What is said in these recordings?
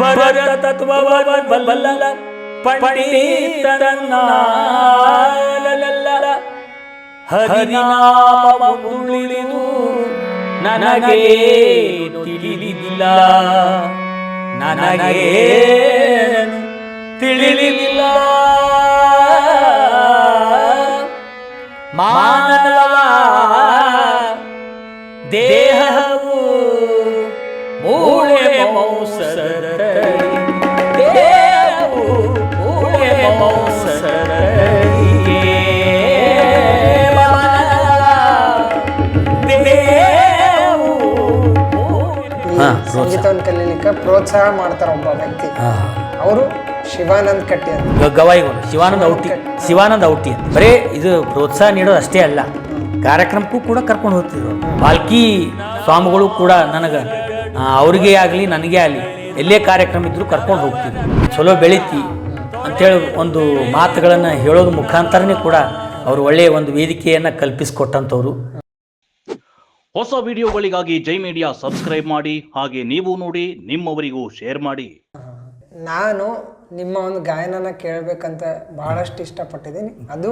ಪರತತ್ವವ ಬಲ್ಲ ಪಂಡಿತರನ್ನ ಹರಿನಾಮ ಉಳಿದು ನನಗೆ ತಿಳಿಲಿಲ್ಲ ನನಗೆ ತಿಳಿಲಿಲ್ಲ ಮಾನವ ದೇಹವು ಮೂಳೆ ಮೌಸರ ಸಂಗೀತವನ್ನು ಕಲೀಲಿಕ್ಕೆ ಪ್ರೋತ್ಸಾಹ ಮಾಡ್ತಾರೆ ಒಬ್ಬ ವ್ಯಕ್ತಿ. ಅವರು ಶಿವಾನಂದ್ ಕಟ್ಟಿ ಅಂತ. ಗವಾಯಿಗಳು ಶಿವಾನಂದ ಔಟಿ ಶಿವಾನಂದ ಔಟಿ ಅಂತ. ಬರೇ ಇದು ಪ್ರೋತ್ಸಾಹ ನೀಡೋದು ಅಷ್ಟೇ ಅಲ್ಲ ಕಾರ್ಯಕ್ರಮಕ್ಕೂ ಕೂಡ ಕರ್ಕೊಂಡು ಹೋಗ್ತಿದ್ರು. ಬಾಲ್ಕಿ ಸ್ವಾಮಿಗಳು ಕೂಡ ನನಗೆ ಅವ್ರಿಗೆ ಆಗಲಿ ನನಗೆ ಆಗಲಿ ಎಲ್ಲೇ ಕಾರ್ಯಕ್ರಮ ಇದ್ದರೂ ಕರ್ಕೊಂಡು ಹೋಗ್ತಿದ್ರು. ಚಲೋ ಬೆಳಿತಿ ಅಂತೇಳಿ ಒಂದು ಮಾತುಗಳನ್ನು ಹೇಳೋದು ಮುಖಾಂತರನೇ ಕೂಡ ಅವರು ಒಳ್ಳೆಯ ಒಂದು ವೇದಿಕೆಯನ್ನು ಕಲ್ಪಿಸಿಕೊಟ್ಟಂಥವ್ರು. ಹೊಸ ವಿಡಿಯೋಗಳಿಗಾಗಿ ಜೈ ಮೀಡಿಯಾ ಸಬ್ಸ್ಕ್ರೈಬ್ ಮಾಡಿ ಹಾಗೆ ನೀವು ನೋಡಿ ನಿಮ್ಮವರಿಗೂ ಶೇರ್ ಮಾಡಿ. ನಾನು ನಿಮ್ಮ ಒಂದು ಗಾಯನನ ಕೇಳಬೇಕಂತ ಬಹಳಷ್ಟು ಇಷ್ಟಪಟ್ಟಿದ್ದೀನಿ. ಅದು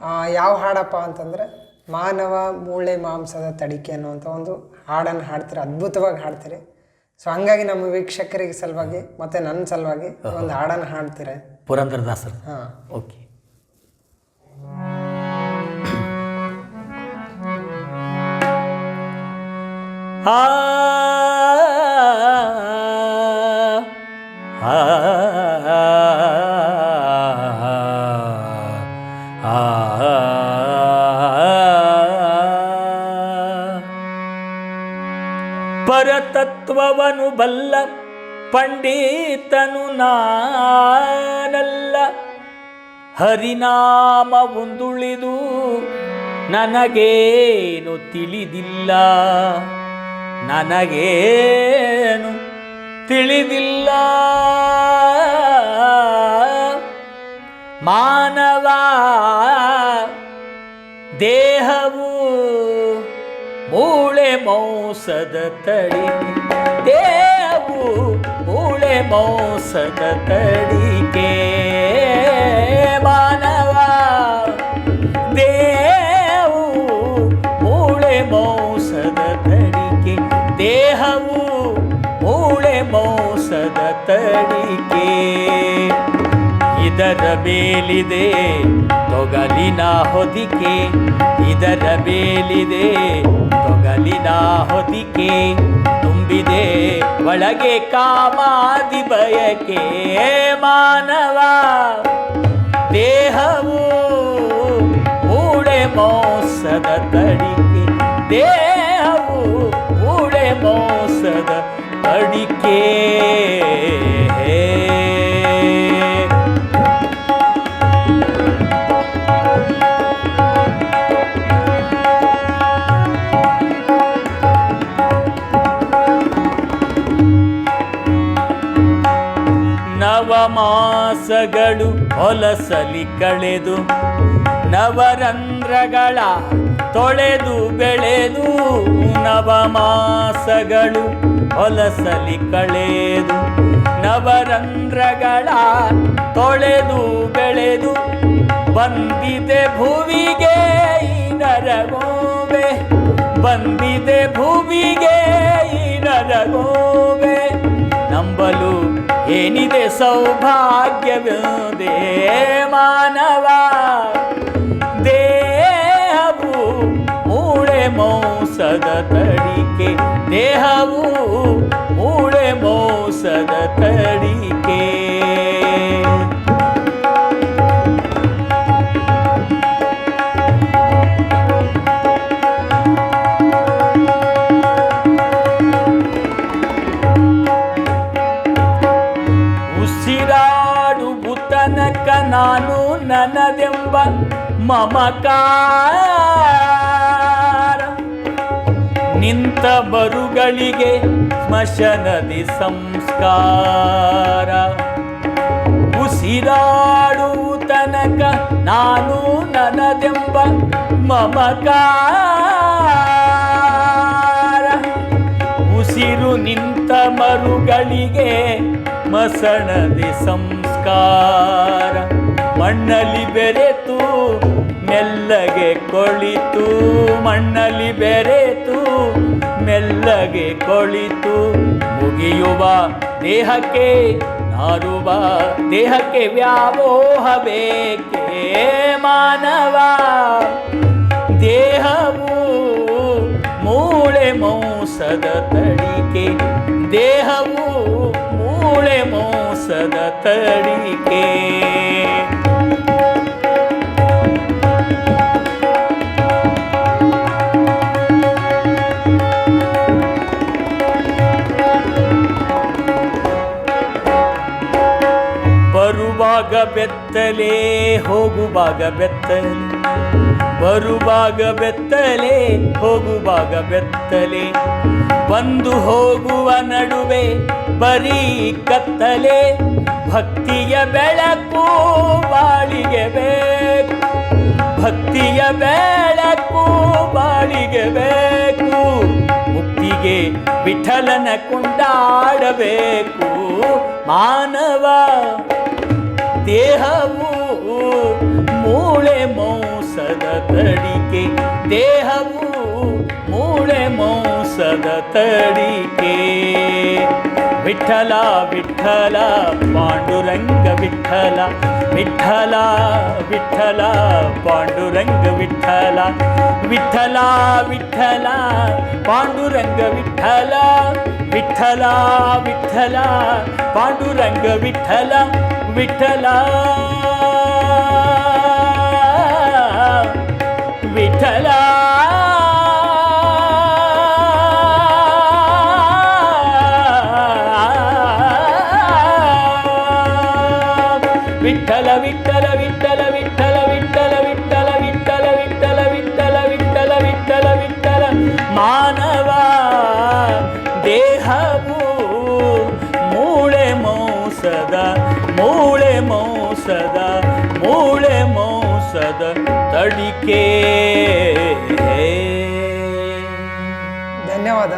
ಆ, ಯಾವ ಹಾಡಪ್ಪ ಅಂತಂದರೆ ಮಾನವ ಮೂಳೆ ಮಾಂಸದ ತಡಿಕೆ ಅನ್ನುವಂಥ ಒಂದು ಹಾಡನ್ನು ಹಾಡ್ತೀರಿ ಅದ್ಭುತವಾಗಿ ಹಾಡ್ತೀರಿ. ಸೊ ಹಂಗಾಗಿ ನಮ್ಮ ವೀಕ್ಷಕರಿಗೆ ಸಲುವಾಗಿ ಮತ್ತು ನನ್ನ ಸಲುವಾಗಿ ಒಂದು ಹಾಡನ್ನು ಹಾಡ್ತೀರಿ? ಪುರಂದರದಾಸರು. ಹಾಂ. ಓಕೆ ಆ ಪರತತ್ವವನು ಬಲ್ಲ ಪಂಡಿತನು ನಾನಲ್ಲ. ಹರಿನಾಮ ಮುಂದುಳಿದು ನನಗೇನು ತಿಳಿದಿಲ್ಲ. ನನಗೇನು ತಿಳಿದಿಲ್ಲ. ಮಾನವ ದೇಹವು ಮೂಳೆ ಮೌಸದ ತಡಿ. ದೇಹವು ಮೂಳೆ ಮೌಸದ ತಡಿಕೆ. ಮಾನವ ತಡಿಕೆ ಇದರ ಬೇಲಿದೆ ತೊಗಲಿನ ಹೊದಿಕೆ. ಇದರ ಬೇಲಿದೆ ತೊಗಲಿನ ಹೊದಿಕೆ. ತುಂಬಿದೆ ಒಳಗೆ ಕಾಮಾದಿ ಬಯಕೆ. ಮಾನವ, ದೇಹವು ಮೂಳೆ ಮೋಸದ ತಡಿಕೆ. ದೇಹವು ಮೂಳೆ ಮೋಸದ ತಡಿಕೆ ನವಮಾಸಗಳು ಹೊಲಸಲಿ ಕಳೆದು ನವರಂಧ್ರಗಳ ತೊಳೆದು ಬೆಳೆದು ನವಮಾಸಗಳು ಹೊಲಸಲಿ ಕಳೆದು ನವರಂಧ್ರಗಳ ತೊಳೆದು ಬೆಳೆದು ಬಂದಿದೆ ಭುವಿಗೆ ಈ ನರಗೋವೆ. ಬಂದಿದೆ ಭುವಿಗೆ ಈ ನರಗೋವೆ. ನಂಬಲು ಏನಿದೆ ಸೌಭಾಗ್ಯವಿದೆ ಮಾನವ. ದೇಹವು ಮೂಳೆ ಮೋಸದ ತಡಿಕೆ ದೇಹವು ಮೂಳೆ ಮೋಸದ ತಡಿಕೆ. ಉಸಿರಾಡುವು ತನಕ ನಾನು ನನದೆಂಬ ಮಮಕಾರ ನಿಂತ ಬರುಗಳಿಗೆ ಸ್ಮಶನದಿ ಸಂಸ್ಕಾರ. ಉಸಿರಾಡುವ ತನಕ ನಾನು ನನದೆಂಬ ಮಮಕಾರ. ಉಸಿರು ನಿಂತ ಮರುಗಳಿಗೆ ಮಸಣದಿ ಸಂಸ್ಕಾರ. ಮಣ್ಣಲ್ಲಿ ಬೆರೆತು ಮೆಲ್ಲಗೆ ಕೊಳಿತು, ಮಣ್ಣಲ್ಲಿ ಬೆರೆತು, ಮೆಲ್ಲಗೆ ಕೊಳಿತು. ಮುಗಿಯುವ ದೇಹಕ್ಕೆ ನಾರುವ, ದೇಹಕ್ಕೆ ವ್ಯಾಮೋಹ ಬೇಕೇ ಮಾನವ? ದೇಹವು ಮೂಳೆ ಮೌಸದ ತಡಿಕೆ. ದೇಹವು ಮೂಳೆ ಮೌಸದ ತಡಿಕೆ. ಬೆತ್ತಲೆ ಹೋಗುವಾಗ ಬೆತ್ತಲೆ, ಬರುವಾಗ ಬೆತ್ತಲೆ, ಹೋಗುವಾಗ ಬೆತ್ತಲೆ. ಬಂದು ಹೋಗುವ ನಡುವೆ ಬರೀ ಕತ್ತಲೆ, ಭಕ್ತಿಯ ಬೆಳಕು ಬಾಳಿಗೆ ಬೇಕು. ಭಕ್ತಿಯ ಬೆಳಕು ಬಾಳಿಗೆ ಬೇಕು. ಮುಕ್ತಿಗೆ ವಿಠಲನ ಕೊಂಡಾಡಬೇಕು. ಮಾನವ ದೇಹವು ಮೂಳೆ ಮೋಸದ ತಡಿಕೆ. ದೇಹವು ಮೂಳೆ ಮೋಸದ ತಡಿಕೆ. ವಿಠಲ ವಿಠಲ, ಪಾಂಡುರಂಗ ವಿಠಲ. ವಿಠಲ ವಿಠಲ, ಪಾಂಡುರಂಗ ವಿಠಲ. ವಿಠಲ ವಿಠಲ, ಪಾಂಡುರಂಗ ವಿಠಲ. विठ्ठला विठ्ठला पांडुरंग विठ्ठला विठ्ठला. ತಡಿಕೆ ಧನ್ಯವಾದ.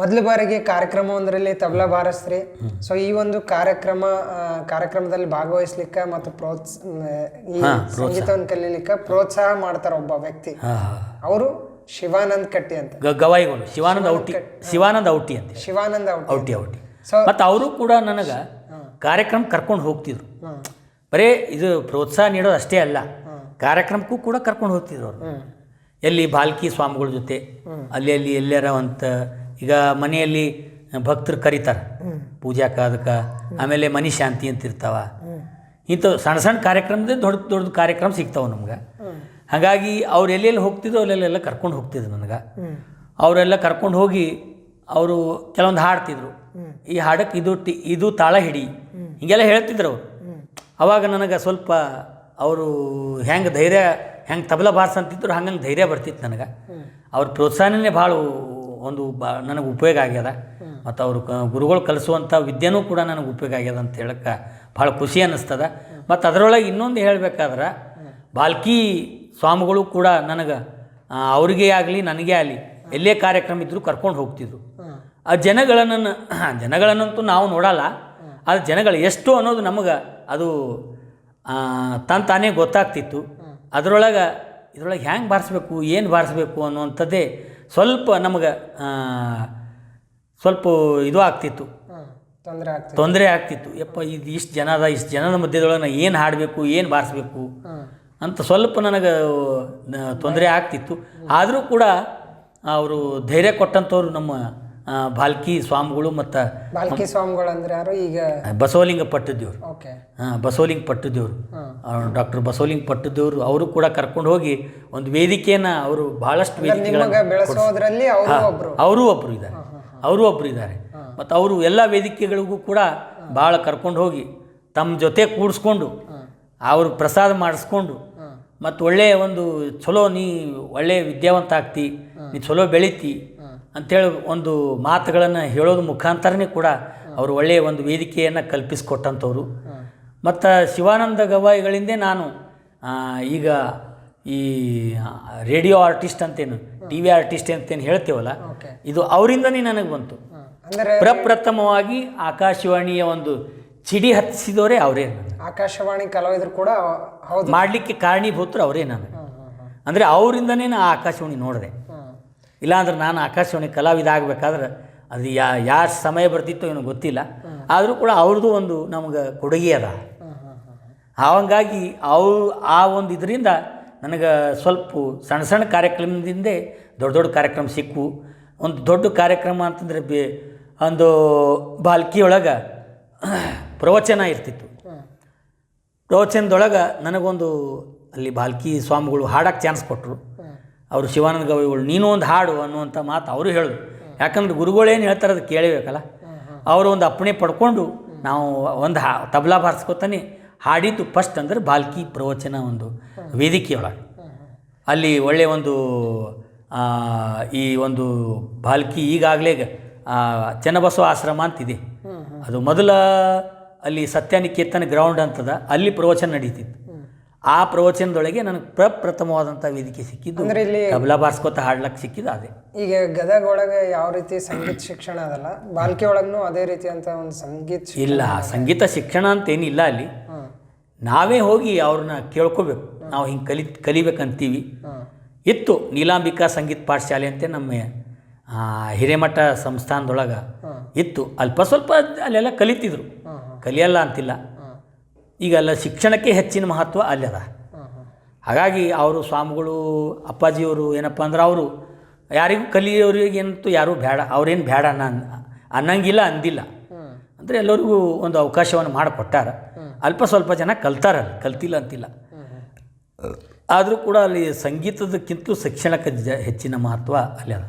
ಮೊದಲ ಬಾರಿಗೆ ಕಾರ್ಯಕ್ರಮ ಒಂದರಲ್ಲಿ ತಬಲಾ ಬಾರಿಸ್ರಿ ಸೊ ಈ ಒಂದು ಕಾರ್ಯಕ್ರಮ ಕಾರ್ಯಕ್ರಮದಲ್ಲಿ ಭಾಗವಹಿಸ್ಲಿಕ್ಕೆ ಮತ್ತು ಪ್ರೋತ್ಸ ಈ ಸಂಗೀತವನ್ನು ಕಲೀಲಿಕ್ಕೆ ಪ್ರೋತ್ಸಾಹ ಮಾಡ್ತಾರ ಒಬ್ಬ ವ್ಯಕ್ತಿ. ಅವರು ಶಿವಾನಂದ್ ಕಟ್ಟಿ ಅಂತ. ಗವಾಯಿಗಳು ಶಿವಾನಂದ ಔಟಿ ಶಿವಾನಂದ ಔಟಿ ಅಂತ. ಶಿವಾನಂದ್ ಔಟಿ ಔಟಿ ಔಟಿ. ಸೊ ಮತ್ತು ಅವರು ಕೂಡ ನನಗೆ ಕಾರ್ಯಕ್ರಮ ಕರ್ಕೊಂಡು ಹೋಗ್ತಿದ್ರು. ಬರೇ ಇದು ಪ್ರೋತ್ಸಾಹ ನೀಡೋದು ಅಷ್ಟೇ ಅಲ್ಲ. ಕಾರ್ಯಕ್ರಮಕ್ಕೂ ಕೂಡ ಕರ್ಕೊಂಡು ಹೋಗ್ತಿದ್ರು ಅವರು. ಎಲ್ಲಿ ಬಾಲ್ಕಿ ಸ್ವಾಮಿಗಳ ಜೊತೆ, ಅಲ್ಲಿ ಅಲ್ಲಿ ಎಲ್ಲಾರ ಅಂತ, ಈಗ ಮನೆಯಲ್ಲಿ ಭಕ್ತರು ಕರೀತಾರೆ. ಪೂಜಾಕ ಅದಕ್ಕೆ ಆಮೇಲೆ ಮನಿ ಶಾಂತಿ ಅಂತ ಇರ್ತಾವ. ಇಂಥವು ಸಣ್ಣ ಸಣ್ಣ ಕಾರ್ಯಕ್ರಮದ ದೊಡ್ಡ ದೊಡ್ಡ ಕಾರ್ಯಕ್ರಮ ಸಿಗ್ತಾವೆ ನಮ್ಗೆ. ಹಾಗಾಗಿ ಅವ್ರು ಎಲ್ಲೆಲ್ಲಿ ಹೋಗ್ತಿದ್ರು ಅಲ್ಲೆಲ್ಲ ಕರ್ಕೊಂಡು ಹೋಗ್ತಿದ್ರು ನನಗೆ. ಅವರೆಲ್ಲ ಕರ್ಕೊಂಡು ಹೋಗಿ ಅವರು ಕೆಲವೊಂದು ಹಾಡ್ತಿದ್ರು. ಈ ಹಾಡಕ್ಕೆ ಇದು ಟಿ, ಇದು ತಾಳ ಹಿಡಿ. ಹೀಗೆಲ್ಲ ಹೇಳ್ತಿದ್ರು ಅವರು. ಅವಾಗ ನನಗೆ ಸ್ವಲ್ಪ ಅವರು ಹೆಂಗೆ ಧೈರ್ಯ, ಹೆಂಗೆ ತಬಲ ಬಾರ್ಸಂತಿದ್ರು ಹಂಗಂಗೆ ಧೈರ್ಯ ಬರ್ತಿತ್ತು ನನಗೆ. ಅವ್ರ ಪ್ರೋತ್ಸಾಹನೇ ಭಾಳ ಒಂದು ಬಾ, ನನಗೆ ಉಪಯೋಗ ಆಗ್ಯದ. ಮತ್ತು ಅವರು ಕ, ಗುರುಗಳು ಕಲಿಸುವಂಥ ವಿದ್ಯೆನೂ ಕೂಡ ನನಗೆ ಉಪಯೋಗ ಆಗ್ಯದ ಅಂತ ಹೇಳಕ್ಕೆ ಭಾಳ ಖುಷಿ ಅನ್ನಿಸ್ತದ. ಮತ್ತು ಅದರೊಳಗೆ ಇನ್ನೊಂದು ಹೇಳಬೇಕಾದ್ರೆ ಬಾಲ್ಕಿ ಸ್ವಾಮಿಗಳು ಕೂಡ ನನಗೆ ಅವರಿಗೆ ಆಗಲಿ, ನನಗೆ ಆಗಲಿ, ಎಲ್ಲೇ ಕಾರ್ಯಕ್ರಮ ಇದ್ದರೂ ಕರ್ಕೊಂಡು ಹೋಗ್ತಿದ್ರು. ಆ ಜನಗಳನ್ನು ಜನಗಳನ್ನಂತೂ ನಾವು ನೋಡಲ್ಲ. ಆ ಜನಗಳು ಎಷ್ಟು ಅನ್ನೋದು ನಮಗೆ ಅದು ತನ್ನ ತಾನೇ ಗೊತ್ತಾಗ್ತಿತ್ತು. ಅದರೊಳಗೆ ಇದ್ರೊಳಗೆ ಹ್ಯಾಂಗೆ ಬಾರಿಸ್ಬೇಕು ಏನು ಬಾರಿಸ್ಬೇಕು ಅನ್ನುವಂಥದ್ದೇ ಸ್ವಲ್ಪ ನಮಗೆ ಸ್ವಲ್ಪ ಇದು ಆಗ್ತಿತ್ತು. ತೊಂದರೆ ಆಗ್ತಿತ್ತು. ತೊಂದರೆ ಆಗ್ತಿತ್ತು. ಯಪ್ಪ ಇದು ಇಷ್ಟು ಜನ ಅದ ಇಷ್ಟು ಜನದ ಮಧ್ಯದೊಳಗೆ ನಾನು ಏನು ಹಾಡಬೇಕು ಏನು ಬಾರಿಸ್ಬೇಕು ಅಂತ ಸ್ವಲ್ಪ ನನಗೆ ತೊಂದರೆ ಆಗ್ತಿತ್ತು. ಆದರೂ ಕೂಡ ಅವರು ಧೈರ್ಯ ಕೊಟ್ಟಂಥವ್ರು ನಮ್ಮ ಭಾಲ್ಕಿ ಸ್ವಾಮಿಗಳು ಮತ್ತು ಭಾಲ್ಕಿ ಸ್ವಾಮಿಗಳು ಅಂದ್ರೆ ಯಾರು? ಈಗ ಬಸವಲಿಂಗ ಪಟ್ಟದೇವ್ರು ಓಕೆ. ಹಾಂ ಬಸವಲಿಂಗ ಪಟ್ಟದೇವ್ರು ಡಾಕ್ಟರ್ ಬಸವಲಿಂಗ ಪಟ್ಟದೇವ್ರು ಅವರು ಕೂಡ ಕರ್ಕೊಂಡು ಹೋಗಿ ಒಂದು ವೇದಿಕೆಯನ್ನು ಅವರು ಭಾಳಷ್ಟು ವೇದಿಕೆಗಳಲ್ಲಿ ವೇದಿಕೆಗಳನ್ನು ಬೆಳೆಸೋದ್ರಲ್ಲಿ ಅವರು ಒಬ್ರು. ಅವರೂ ಒಬ್ಬರು ಇದ್ದಾರೆ. ಅವರೂ ಒಬ್ಬರು ಇದ್ದಾರೆ. ಮತ್ತು ಅವರು ಎಲ್ಲ ವೇದಿಕೆಗಳಿಗೂ ಕೂಡ ಭಾಳ ಕರ್ಕೊಂಡು ಹೋಗಿ ತಮ್ಮ ಜೊತೆ ಕೂಡಿಸ್ಕೊಂಡು ಅವರು ಪ್ರಸಾದ ಮಾಡಿಸ್ಕೊಂಡು ಮತ್ತು ಒಳ್ಳೆಯ ಒಂದು ಚಲೋ ನೀ ಒಳ್ಳೆಯ ವಿದ್ಯಾವಂತ ಆಗ್ತಿ ನೀ ಚಲೋ ಬೆಳಿತಿ ಅಂಥೇಳಿ ಒಂದು ಮಾತುಗಳನ್ನು ಹೇಳೋದು ಮುಖಾಂತರನೇ ಕೂಡ ಅವರು ಒಳ್ಳೆಯ ಒಂದು ವೇದಿಕೆಯನ್ನು ಕಲ್ಪಿಸಿಕೊಟ್ಟಂಥವ್ರು. ಮತ್ತು ಶಿವಾನಂದ ಗವಾಯಿಗಳಿಂದೇ ನಾನು ಈಗ ಈ ರೇಡಿಯೋ ಆರ್ಟಿಸ್ಟ್ ಅಂತೇನು ಟಿ ವಿ ಆರ್ಟಿಸ್ಟ್ ಅಂತೇನು ಹೇಳ್ತೇವಲ್ಲ ಇದು ಅವರಿಂದನೇ ನನಗೆ ಬಂತು. ಪ್ರಪ್ರಥಮವಾಗಿ ಆಕಾಶವಾಣಿಯ ಒಂದು ಚಿಡಿ ಹತ್ತಿಸಿದವರೇ ಅವರೇ ಆಕಾಶವಾಣಿ ಕಲಾವಿದರು ಕೂಡ ಮಾಡಲಿಕ್ಕೆ ಕಾರಣೀಭೂತರು ಅವರೇ ನಾನು ಅಂದರೆ ಅವರಿಂದನೇ ನಾನು ಆಕಾಶವಾಣಿ ನೋಡಿದೆ. ಇಲ್ಲಾಂದ್ರೆ ನಾನು ಆಕಾಶವಾಣಿ ಕಲಾವಿದ ಆಗಬೇಕಾದ್ರೆ ಅದು ಯಾ, ಯಾರ ಸಮಯ ಬರ್ತಿತ್ತೋ ಏನೋ ಗೊತ್ತಿಲ್ಲ. ಆದರೂ ಕೂಡ ಅವ್ರದ್ದು ಒಂದು ನಮ್ಗೆ ಕೊಡುಗೆ ಅದ. ಹಾಗಾಗಿ ಅವು, ಆ ಒಂದು ಇದರಿಂದ ನನಗೆ ಸ್ವಲ್ಪ ಸಣ್ಣ ಸಣ್ಣ ಕಾರ್ಯಕ್ರಮದಿಂದ ದೊಡ್ಡ ದೊಡ್ಡ ಕಾರ್ಯಕ್ರಮ ಸಿಕ್ಕು. ಒಂದು ದೊಡ್ಡ ಕಾರ್ಯಕ್ರಮ ಅಂತಂದರೆ ಬಿ, ಒಂದು ಬಾಲ್ಕಿಯೊಳಗೆ ಪ್ರವಚನ ಇರ್ತಿತ್ತು. ಪ್ರವಚನದೊಳಗೆ ನನಗೊಂದು ಅಲ್ಲಿ ಬಾಲ್ಕಿ ಸ್ವಾಮಿಗಳು ಹಾಡಕ್ಕೆ ಚಾನ್ಸ್ ಕೊಟ್ಟರು ಅವರು ಶಿವಾನಂದ ಗವಿಗಳು ನೀನು ಒಂದು ಹಾಡು ಅನ್ನುವಂಥ ಮಾತು ಅವರು ಹೇಳಿದ್ರು. ಯಾಕಂದ್ರೆ ಗುರುಗಳೇನು ಹೇಳ್ತಾರೆ ಅದು ಕೇಳಬೇಕಲ್ಲ? ಅವರು ಒಂದು ಅಪ್ಪಣೆ ಪಡ್ಕೊಂಡು ನಾವು ಒಂದು ಹಾ, ತಬಲಾ ಬಾರಿಸ್ಕೊತಾನೆ ಹಾಡಿದ್ದು ಫಸ್ಟ್ ಅಂದ್ರೆ ಬಾಲ್ಕಿ ಪ್ರವಚನ ಒಂದು ವೇದಿಕೆಯೊಳಗೆ. ಅಲ್ಲಿ ಒಳ್ಳೆಯ ಒಂದು ಈ ಒಂದು ಬಾಲ್ಕಿ ಈಗಾಗಲೇ ಚೆನ್ನಬಸವ ಆಶ್ರಮ ಅಂತಿದೆ. ಅದು ಮೊದಲ ಅಲ್ಲಿ ಸತ್ಯನಿಕೇತನ ಗ್ರೌಂಡ್ ಅಂತದ, ಅಲ್ಲಿ ಪ್ರವಚನ ನಡೀತಿತ್ತು. ಆ ಪ್ರವಚನದೊಳಗೆ ನನಗೆ ಪ್ರಪ್ರಥಮವಾದಂಥ ವೇದಿಕೆ ಸಿಕ್ಕಿದ್ದು. ಅಂದ್ರೆ ಇಲ್ಲಿ ತಬಲಾ ಬಾರಿಸ್ಕೊತ ಹಾಡ್ಲಕ್ಕೆ ಸಿಕ್ಕಿದ್ದು ಅದೇ. ಈಗ ಗದಗ ಒಳಗೆ ಯಾವ ರೀತಿ ಸಂಗೀತ ಶಿಕ್ಷಣ ಅದಲ್ಲ? ಬಾಲ್ಕಿ ಒಳಗೂ ಅದೇ ರೀತಿ ಅಂತ ಒಂದು ಸಂಗೀತ ಇಲ್ಲ ಸಂಗೀತ ಶಿಕ್ಷಣ ಅಂತೇನಿಲ್ಲ ಅಲ್ಲಿ. ನಾವೇ ಹೋಗಿ ಅವ್ರನ್ನ ಕೇಳ್ಕೋಬೇಕು. ನಾವು ಹಿಂಗೆ ಕಲಿ ಕಲಿಬೇಕಂತೀವಿ. ಇತ್ತು ನೀಲಾಂಬಿಕಾ ಸಂಗೀತ ಪಾಠಶಾಲೆ ಅಂತ ನಮ್ಮ ಹಿರೇಮಠ ಸಂಸ್ಥಾನದೊಳಗೆ ಇತ್ತು. ಅಲ್ಪ ಸ್ವಲ್ಪ ಅಲ್ಲೆಲ್ಲ ಕಲಿತಿದ್ರು. ಕಲಿಯಲ್ಲ ಅಂತಿಲ್ಲ. ಈಗ ಅಲ್ಲ ಶಿಕ್ಷಣಕ್ಕೆ ಹೆಚ್ಚಿನ ಮಹತ್ವ ಅಲ್ಲದ ಹಾಗಾಗಿ ಅವರು ಸ್ವಾಮಿಗಳು, ಅಪ್ಪಾಜಿಯವರು ಏನಪ್ಪ ಅಂದ್ರೆ ಅವರು ಯಾರಿಗೂ ಕಲಿಯೋರಿಗೇನಂತೂ ಯಾರೂ ಬೇಡ, ಅವ್ರೇನು ಬೇಡ ಅನ್ನ ಅನ್ನಂಗಿಲ್ಲ, ಅಂದಿಲ್ಲ. ಅಂದರೆ ಎಲ್ಲರಿಗೂ ಒಂದು ಅವಕಾಶವನ್ನು ಮಾಡಿಕೊಟ್ಟಾರ. ಅಲ್ಪ ಸ್ವಲ್ಪ ಜನ ಕಲ್ತಾರ ಕಲ್ತಿಲ್ಲ ಅಂತಿಲ್ಲ. ಆದರೂ ಕೂಡ ಅಲ್ಲಿ ಸಂಗೀತದಕ್ಕಿಂತಲೂ ಶಿಕ್ಷಣಕ್ಕೆ ಜ ಹೆಚ್ಚಿನ ಮಹತ್ವ ಅಲ್ಲಿ